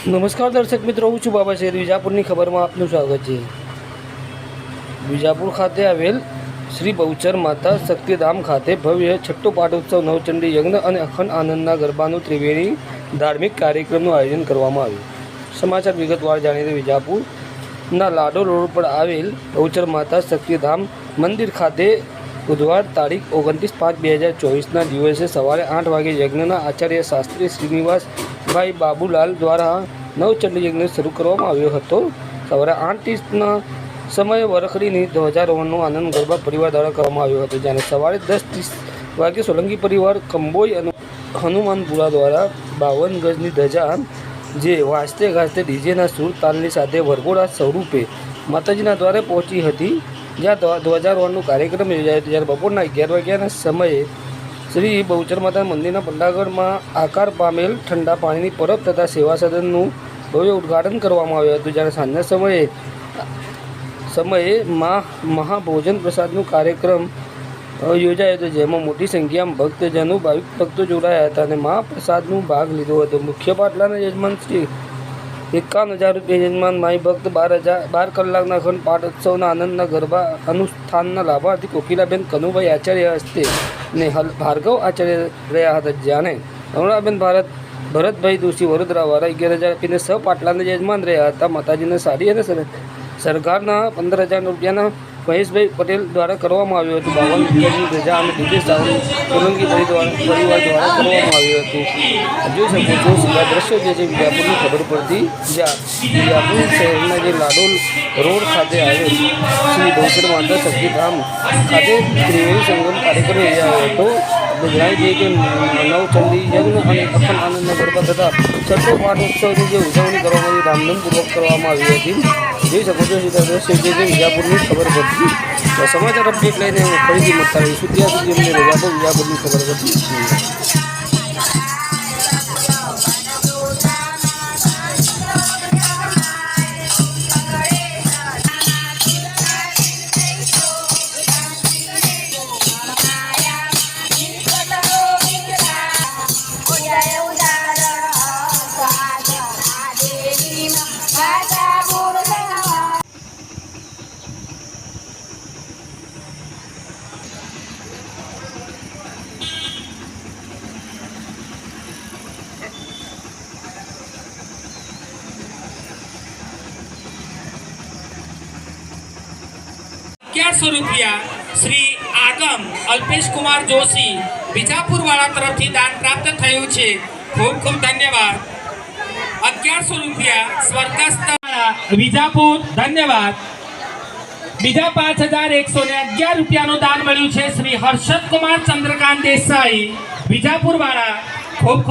નમસ્કાર દર્શક મિત્રો, હું છું બાબા શેર વિજાપુરની ખબરમાં આપનું સ્વાગત છે. વિજાપુર ખાતે આવેલ શ્રી બહુચર માતા શક્તિધામ ખાતે ભવ્ય છઠ્ઠો પાટોત્સવ, નવચંડી યજ્ઞ અને અખંડ આનંદના ગરબાનું ત્રિવેણી ધાર્મિક કાર્યક્રમનું આયોજન કરવામાં આવ્યું. સમાચાર વિગતવાર જાણીને વિજાપુરના લાડો રોડ પર આવેલ બહુચર માતા શક્તિધામ મંદિર ખાતે બુધવાર તારીખ ઓગણત્રીસ પાંચ બે હજાર ચોવીસના દિવસે સવારે આઠ વાગે યજ્ઞના આચાર્ય શાસ્ત્રી શ્રીનિવાસભાઈ બાબુલાલ દ્વારા નવચંડી યજ્ઞ શરૂ કરવામાં આવ્યો હતો. સવારે આઠ ત્રીસના સમયે વરખડીની ધ્વજારોહણનો આનંદ ગરબા પરિવાર દ્વારા કરવામાં આવ્યો હતો, જ્યારે સવારે દસ ત્રીસ વાગે સોલંકી પરિવાર કંબોઈ અને હનુમાનપુરા દ્વારા બાવન ગજની ધજા જે વાજતે ગાજતે ડીજેના સૂર તાલની સાથે વરઘોડા સ્વરૂપે માતાજીના દ્વારે પહોંચી હતી. જ્યાં ધ્વ- ધ્વજારોહણનો કાર્યક્રમ યોજાયો હતો. જ્યારે બપોરના અગિયાર વાગ્યાના સમયે શ્રી બહુચર માતા મંદિરના પંડાગઢમાં આકાર પામેલ ઠંડા પાણીની પરબ તથા સેવા સદનનું ભવ્ય ઉદ્ઘાટન કરવામાં આવ્યું હતું. જ્યારે સાંજના સમયે સમયે મા મહાભોજન પ્રસાદનું કાર્યક્રમ યોજાયો હતો. જેમાં મોટી સંખ્યામાં ભક્તજનો, ભાવિક ભક્તો જોડાયા હતા અને મહાપ્રસાદનું ભાગ લીધો હતો. મુખ્ય પાટલાના યજમાન શ્રી એકાવન હજાર રૂપિયા યજમાન માઈ ભક્ત બાર હજાર બાર કલાકના અખંડ પાટોત્સવના આનંદના ગરબા અનુષ્ઠાનના લાભાર્થી કોકિલાબેન કનુભાઈ આચાર્ય હસ્તે હલ- ભાર્ગવ આચાર્ય રહ્યા હતા જાણે અરુણાબેન ભારત, ભરતભાઈ દોશી વડોદરાવાળા અગિયાર હજાર આપીને સ પાટલાના યજમાન રહ્યા હતા. માતાજીને સાડી અને સર- સરકારના પંદર હજાર રૂપિયાના મહેશભાઈ પટેલ દ્વારા કરવામાં આવ્યું હતું. બાવન રૂપિયાની રજા અને ડીજે સાઉન્ડ સોલંકી દ્વારા પરિવાર દ્વારા કરવામાં આવ્યું હતું. જોઈ શકો છો, સીધા દ્રશ્યો જે છે વિજાપુરની ખબર પડતી જ્યાં વિજાપુર શહેરના જે લાડોલ રોડ ખાતે આવેલ શ્રી બહુચર માતા શક્તિધામ ખાતે ત્રિવેણી સંગમ કાર્યક્રમ યોજાયો હતો. દઈએ કે નવચંદી યજ્ઞ અને અખંડ આનંદના ગરબા થતા છઠ્ઠો પાટોત્સવની જે ઉજવણી કરવામાં આવી ધામધૂમપૂર્વક કરવામાં આવી હતી. જોઈ શકો છો સીધા દ્રશ્યો જે વિજાપુરની ખબર પડતી. સમાચાર અપડેટ લઈને ફરીથી મળતા રહીશું. ત્યાં સુધી અમને રજા આપો વિજાપુરની ખબર પડતી અગિયારસો રૂપિયા શ્રી આગમ અલ્પેશ કુમાર જોશી બીજાપુર વાળા તરફથી દાન પ્રાપ્ત થયું છે. ખૂબ ખૂબ ધન્યવાદ. અગિયારસો રૂપિયા સ્વર્ગસ્થ વિજાપુર, ધન્યવાદ. બીજા પાંચ હજાર એકસો ને અગિયાર રૂપિયાનું દાન મળ્યું છે શ્રી હર્ષદ કુમાર ચંદ્રકાંત દેસાઈ વિજાપુર વાળા ખૂબ ખૂબ